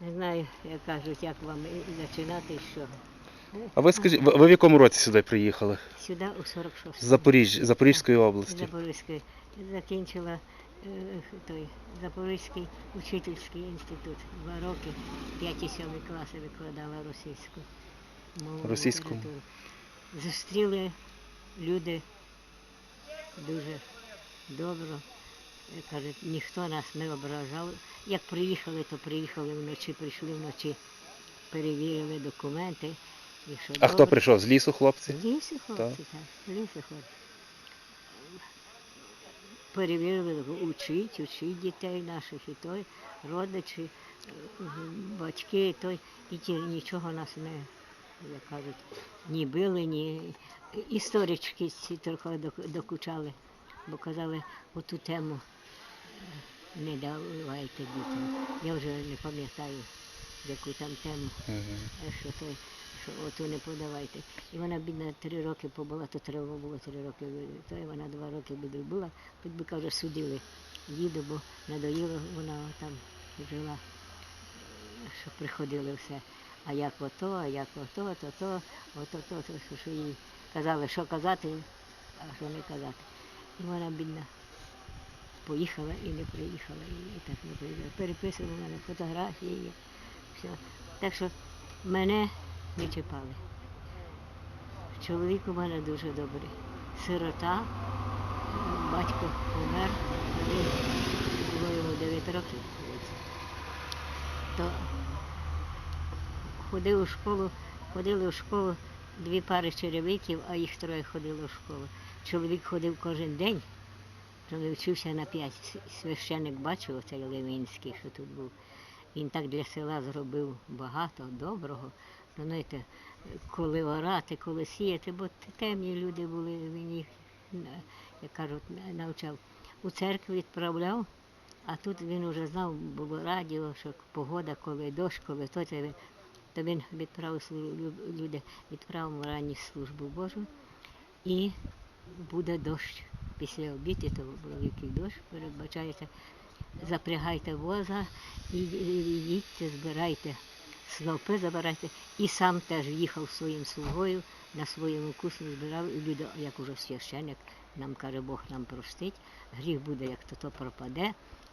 Не знаю, як кажуть, як вам і починати з чого. А ви скажіть, ви ви в якому році сюди приїхали? Сюди у 46 З Запоріж... Запорізької області. Запорізької. Закінчила е, той Запорізький учительський інститут. Два роки, 5 і 7 класи викладала російську мову. Російську? літературу. Зустріли люди дуже добро. Е, Кажуть, ніхто нас не ображав. Як приїхали, то приїхали вночі, прийшли вночі, перевірили документи. І що А хто прийшов? З лісу, хлопці? З лісу хлопці, так. З лісу хлопці. Перевірили, учить, учить дітей наших, і той, родичі, батьки, і той, і ті нічого нас не, як кажуть, ні били, ні історички ці трохи док- докучали, бо казали, оту тему не давайте дітям. Я вже не пам'ятаю, яку там тему. Е, що той, що оту не подавайте. І вона, бідна, три роки побула, то треба було три роки, то і вона два роки бідна була, хоч би, каже, судили їду, бо надоїло, вона там жила, що приходили все. А як ото, а як ото, то то, ото, то, то, що їй казали, що казати, а що не казати. І вона, бідна, поїхала і не приїхала, і так не приїхала. Переписувала мене фотографії, все. Так що мене не чіпали. Чоловік у мене дуже добрий. Сирота, батько помер, було йому 9 років. То ходив у школу, ходили у школу дві пари черевиків, а їх троє ходило в школу. Чоловік ходив кожен день, коли вчився на п'ять. Священик бачив оцей Левинський, що тут був. Він так для села зробив багато доброго. Ну, знаєте, коли орати, коли сіяти, бо темні люди були, він їх, як кажуть, навчав. У церкву відправляв, а тут він вже знав, було радіо, що погода, коли дощ, коли то, то він відправив люди, відправив ранню службу Божу і буде дощ. Після обіду, то великий дощ передбачається. Запрягайте воза і їдьте, збирайте снопи, забирайте. І сам теж їхав своїм слугою на своєму кусу збирав, і люди, як уже священик, нам каже, Бог нам простить, гріх буде, як то то пропаде.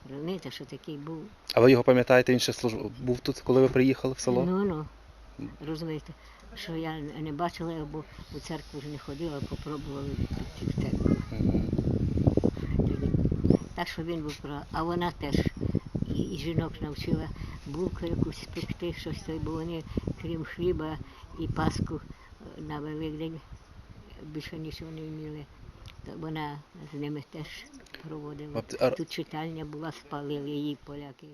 Розумієте, що такий був. А ви його пам'ятаєте, він ще служ... був тут, коли ви приїхали в село? Ну ну. Розумієте, що я не бачила, бо у церкву вже не ходила, попробували піти в церкву. Так що він був про. А вона теж і, і жінок навчила булку якусь пекти, щось той, бо вони, крім хліба і паску е, на Великдень більше нічого не вміли. То вона з ними теж проводила. Тут читальня була, спалили її поляки.